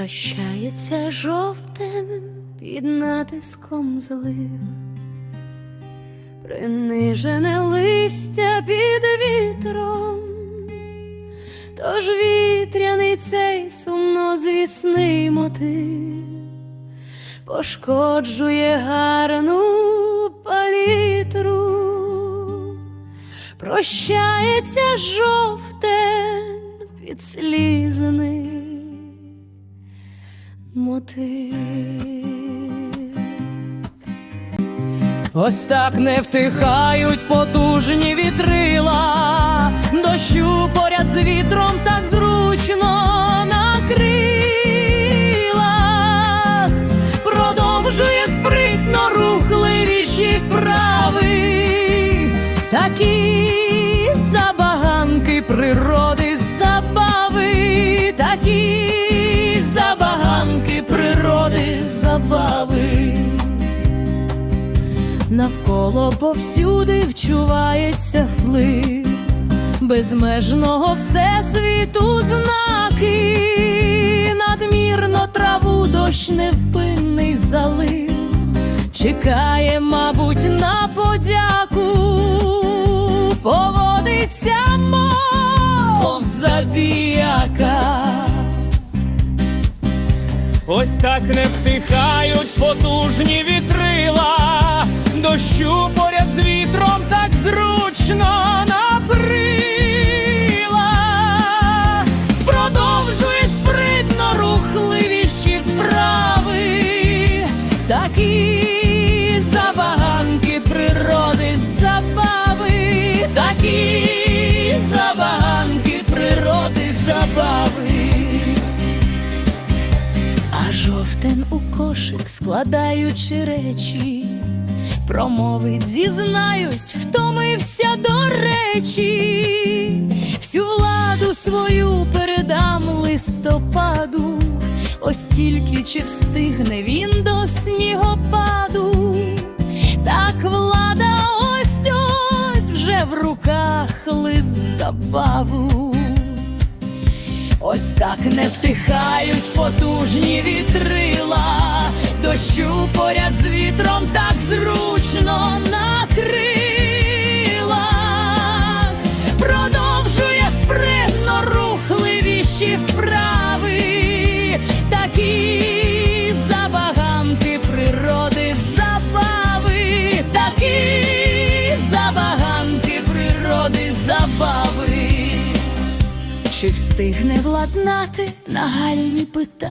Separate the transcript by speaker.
Speaker 1: Прощається жовтень під натиском злив, принижене листя під вітром, тож вітряний цей сумнозвісний мотив пошкоджує гарну палітру, прощається жовтень під слізний мотив.
Speaker 2: Ось так не втихають потужні вітрила, дощу поряд з вітром так зручно на крилах, продовжує спритно рухливіші вправи, такі забаганки природи забави, такі Навколо повсюди вчувається вплив безмежного всесвіту знаки, надмірно траву дощ невпинний залив, чекає, мабуть, на подяку, поводиться, мов забіяка.
Speaker 3: Ось так не втихають потужні вітрила, дощу поряд з вітром так зручно
Speaker 2: А у кошик, складаючи речі, промовить, зізнаюсь, втомився до речі, всю владу свою передам листопаду, ось тільки чи встигне він до снігопаду, так влада ось ось вже в руках листопаву. Ось так не втихають потужні вітрила, дощу поряд з вітром так зручно на крилах, продовжує спритно рухливіші вправи, такі забаганки природи забави, такі забаганки природи забави. Чи встигне владнати нагальні питання?